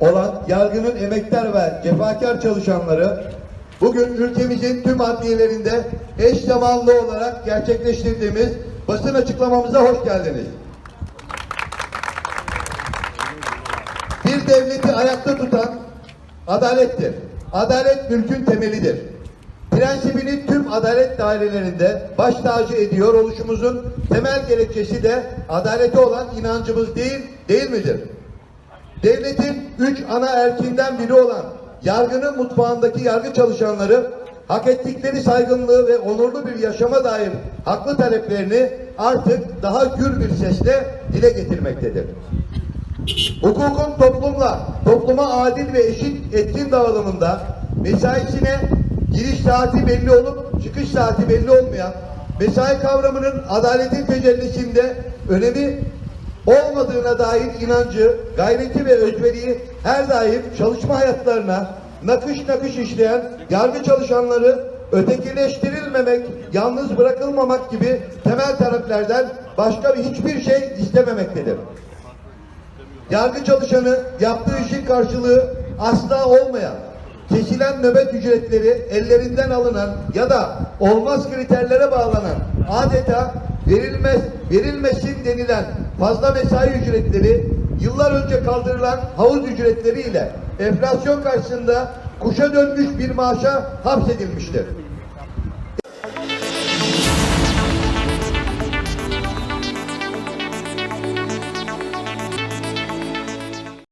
olan yargının emektar ve cefakar çalışanları bugün ülkemizin tüm adliyelerinde eş zamanlı olarak gerçekleştirdiğimiz basın açıklamamıza hoş geldiniz. Bir devleti ayakta tutan adalettir. Adalet mülkün temelidir. Prensibini tüm adalet dairelerinde baş tacı ediyor oluşumuzun temel gerekçesi de adalete olan inancımız değil, değil midir? Devletin üç ana erkinden biri olan yargının mutfağındaki yargı çalışanları hak ettikleri saygınlığı ve onurlu bir yaşama dair haklı taleplerini artık daha gür bir sesle dile getirmektedir. Hukukun toplumla, topluma adil ve eşit etkin dağılımında mesaisine giriş saati belli olup çıkış saati belli olmayan mesai kavramının adaletin tecellisinde önemi olmadığına dair inancı, gayreti ve özveriyi her daim çalışma hayatlarına nakış nakış işleyen yargı çalışanları ötekileştirilmemek, yalnız bırakılmamak gibi temel taleplerden başka bir hiçbir şey istememektedir. Yargı çalışanı yaptığı işin karşılığı asla olmayan, kesilen nöbet ücretleri ellerinden alınan ya da olmaz kriterlere bağlanan adeta verilmez verilmesin denilen fazla mesai ücretleri yıllar önce kaldırılan havuz ücretleriyle enflasyon karşısında kuşa dönmüş bir maaşa hapsedilmiştir.